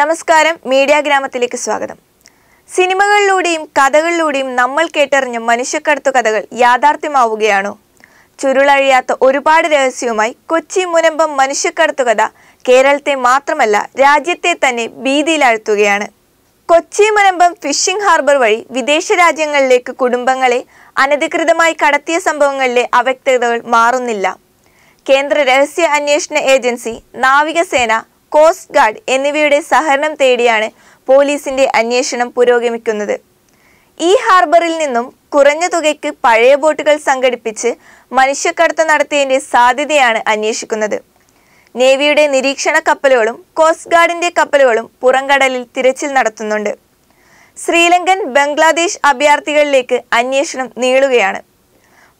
നമസ്കാരം. മീഡിയ ഗ്രാമത്തിലേക്ക് സ്വാഗതം. സിനിമകളിലൂടെയും കഥകളിലൂടെയും നമ്മൾ കേട്ടറിഞ്ഞ മനുഷ്യക്കടത്തു കഥകൾ യാഥാർത്ഥ്യമാവുകയാണോ? ചുരുളഴിയാത്ത ഒരുപാട് രഹസ്യവുമായി കൊച്ചി മുനമ്പം മനുഷ്യക്കടത്തു കഥ കേരളത്തെ മാത്രമല്ല രാജ്യത്തെ തന്നെ ഭീതിയിലാഴ്ത്തുകയാണ്. കൊച്ചി മുനമ്പം ഫിഷിംഗ് ഹാർബർ വഴി വിദേശ രാജ്യങ്ങളിലേക്ക് കുടുംബങ്ങളെ അനധികൃതമായി കടത്തിയ സംഭവങ്ങളിലെ അവ്യക്തതകൾ മാറുന്നില്ല. കേന്ദ്ര രഹസ്യ അന്വേഷണ ഏജൻസി നാവികസേന കോസ്റ്റ് ഗാർഡ് എന്നിവയുടെ സഹകരണം തേടിയാണ് പോലീസിന്റെ അന്വേഷണം പുരോഗമിക്കുന്നത്. ഈ ഹാർബറിൽ നിന്നും കുറഞ്ഞ തുകയ്ക്ക് പഴയ ബോട്ടുകൾ സംഘടിപ്പിച്ച് മനുഷ്യക്കടത്ത് നടത്തിയതിന്റെ സാധ്യതയാണ് അന്വേഷിക്കുന്നത്. നേവിയുടെ നിരീക്ഷണ കപ്പലുകളും കോസ്റ്റ് ഗാർഡിന്റെ കപ്പലുകളും പുറംകടലിൽ തിരച്ചിൽ നടത്തുന്നുണ്ട്. ശ്രീലങ്കൻ ബംഗ്ലാദേശ് അഭയാർത്ഥികളിലേക്ക് അന്വേഷണം നീളുകയാണ്.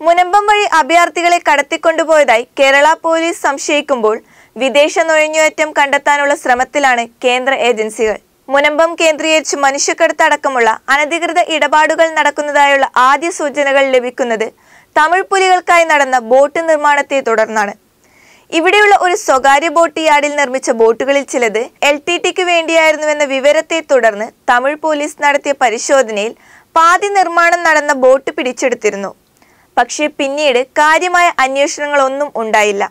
മുനമ്പം വഴി അഭയാർത്ഥികളെ കടത്തിക്കൊണ്ടുപോയതായി കേരള പോലീസ് സംശയിക്കുമ്പോൾ വിദേശ നുഴഞ്ഞുകയറ്റം കണ്ടെത്താനുള്ള ശ്രമത്തിലാണ് കേന്ദ്ര ഏജൻസികൾ. മുനമ്പം കേന്ദ്രീകരിച്ച് മനുഷ്യക്കടത്ത് അടക്കമുള്ള അനധികൃത ഇടപാടുകൾ നടക്കുന്നതായുള്ള ആദ്യ സൂചനകൾ ലഭിക്കുന്നത് തമിഴ് പുലികൾക്കായി നടന്ന ബോട്ട് നിർമ്മാണത്തെ തുടർന്നാണ്. ഇവിടെയുള്ള ഒരു സ്വകാര്യ ബോട്ട് യാർഡിൽ നിർമ്മിച്ച ബോട്ടുകളിൽ ചിലത് എൽ ടി ടിക്ക് വേണ്ടിയായിരുന്നുവെന്ന വിവരത്തെ തുടർന്ന് തമിഴ് പോലീസ് നടത്തിയ പരിശോധനയിൽ പാതി നിർമ്മാണം നടന്ന ബോട്ട് പിടിച്ചെടുത്തിരുന്നു. പക്ഷേ പിന്നീട് കാര്യമായ അന്വേഷണങ്ങളൊന്നും ഉണ്ടായില്ല.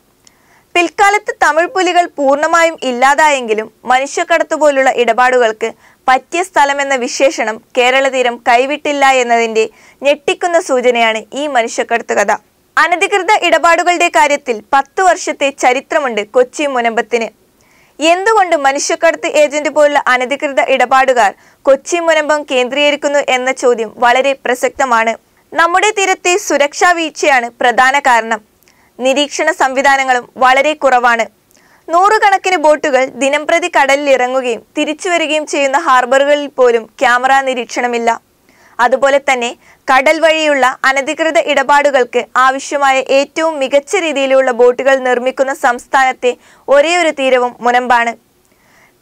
പിൽക്കാലത്ത് തമിഴ് പുലികൾ പൂർണമായും ഇല്ലാതായെങ്കിലും മനുഷ്യക്കടത്ത് പോലുള്ള ഇടപാടുകൾക്ക് പറ്റിയ സ്ഥലമെന്ന വിശേഷണം കേരള തീരം കൈവിട്ടില്ല എന്നതിന്റെ ഞെട്ടിക്കുന്ന സൂചനയാണ് ഈ മനുഷ്യക്കടത്ത് കഥ. അനധികൃത ഇടപാടുകളുടെ കാര്യത്തിൽ പത്തു വർഷത്തെ ചരിത്രമുണ്ട് കൊച്ചി മുനമ്പത്തിന്. എന്തുകൊണ്ട് മനുഷ്യക്കടത്ത് ഏജന്റ് പോലുള്ള അനധികൃത ഇടപാടുകാർ കൊച്ചി മുനമ്പം കേന്ദ്രീകരിക്കുന്നു എന്ന ചോദ്യം വളരെ പ്രസക്തമാണ്. നമ്മുടെ തീരത്തെ സുരക്ഷാ വീഴ്ചയാണ് പ്രധാന കാരണം. നിരീക്ഷണ സംവിധാനങ്ങളും വളരെ കുറവാണ്. നൂറുകണക്കിന് ബോട്ടുകൾ ദിനംപ്രതി കടലിൽ ഇറങ്ങുകയും തിരിച്ചു വരികയും ചെയ്യുന്ന ഹാർബറുകളിൽ പോലും ക്യാമറ നിരീക്ഷണമില്ല. അതുപോലെ തന്നെ കടൽ വഴിയുള്ള അനധികൃത ഇടപാടുകൾക്ക് ആവശ്യമായ ഏറ്റവും മികച്ച രീതിയിലുള്ള ബോട്ടുകൾ നിർമ്മിക്കുന്ന സംസ്ഥാനത്തെ ഒരേ ഒരു തീരവും മുനമ്പാണ്.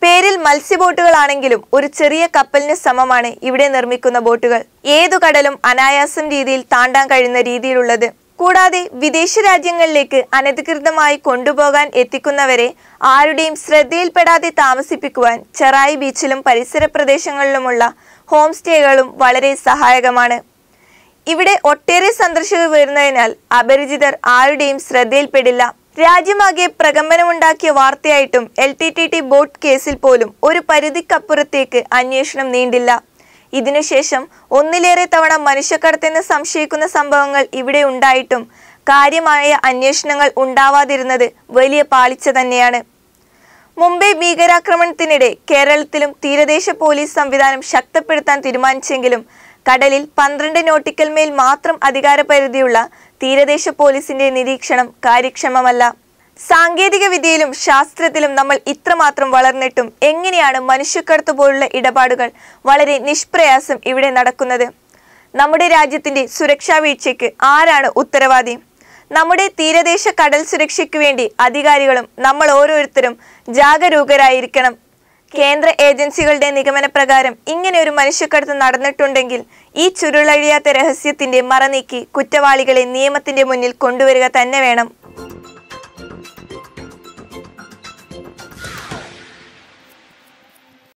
പേരിൽ മത്സ്യബോട്ടുകളാണെങ്കിലും ഒരു ചെറിയ കപ്പലിന് സമമാണ് ഇവിടെ നിർമ്മിക്കുന്ന ബോട്ടുകൾ. ഏതു കടലും അനായാസം രീതിയിൽ താണ്ടാൻ കഴിയുന്ന രീതിയിലുള്ളത്. കൂടാതെ വിദേശ രാജ്യങ്ങളിലേക്ക് അനധികൃതമായി കൊണ്ടുപോകാൻ എത്തിക്കുന്നവരെ ആരുടെയും ശ്രദ്ധയിൽപ്പെടാതെ താമസിപ്പിക്കുവാൻ ചെറായി ബീച്ചിലും പരിസര പ്രദേശങ്ങളിലുമുള്ള ഹോം സ്റ്റേകളും വളരെ സഹായകമാണ്. ഇവിടെ ഒട്ടേറെ സന്ദർശകർ വരുന്നതിനാൽ അപരിചിതർ ആരുടെയും ശ്രദ്ധയിൽപ്പെടില്ല. രാജ്യമാകെ പ്രകമ്പനമുണ്ടാക്കിയ വാർത്തയായിട്ടും L T T T boat കേസിൽ പോലും ഒരു പരിധിക്കപ്പുറത്തേക്ക് അന്വേഷണം നീണ്ടില്ല. ഇതിനുശേഷം ഒന്നിലേറെ തവണ മനുഷ്യക്കടത്തെന്ന് സംശയിക്കുന്ന സംഭവങ്ങൾ ഇവിടെ ഉണ്ടായിട്ടും കാര്യമായ അന്വേഷണങ്ങൾ ഉണ്ടാവാതിരുന്നത് വലിയ പാളിച്ച തന്നെയാണ്. മുംബൈ ഭീകരാക്രമണത്തിനിടെ കേരളത്തിലും തീരദേശ പോലീസ് സംവിധാനം ശക്തപ്പെടുത്താൻ തീരുമാനിച്ചെങ്കിലും കടലിൽ പന്ത്രണ്ട് നോട്ടിക്കൽ മേൽ മാത്രം അധികാരപരിധിയുള്ള തീരദേശ പോലീസിന്റെ നിരീക്ഷണം കാര്യക്ഷമമല്ല. സാങ്കേതിക വിദ്യയിലും ശാസ്ത്രത്തിലും നമ്മൾ ഇത്രമാത്രം വളർന്നിട്ടും എങ്ങനെയാണ് മനുഷ്യക്കടത്ത് പോലുള്ള ഇടപാടുകൾ വളരെ നിഷ്പ്രയാസം ഇവിടെ നടക്കുന്നത്? നമ്മുടെ രാജ്യത്തിന്റെ സുരക്ഷാ വീഴ്ചയ്ക്ക് ആരാണ് ഉത്തരവാദി? നമ്മുടെ തീരദേശ കടൽ സുരക്ഷയ്ക്ക് വേണ്ടി അധികാരികളും നമ്മൾ ഓരോരുത്തരും ജാഗരൂകരായിരിക്കണം. കേന്ദ്ര ഏജൻസികളുടെ നിഗമന പ്രകാരം ഇങ്ങനെ ഒരു മനുഷ്യക്കടത്ത് നടന്നിട്ടുണ്ടെങ്കിൽ ഈ ചുരുളഴിയാത്ത രഹസ്യത്തിന്റെ മറനീക്കി കുറ്റവാളികളെ നിയമത്തിന്റെ മുന്നിൽ കൊണ്ടുവരിക തന്നെ വേണം.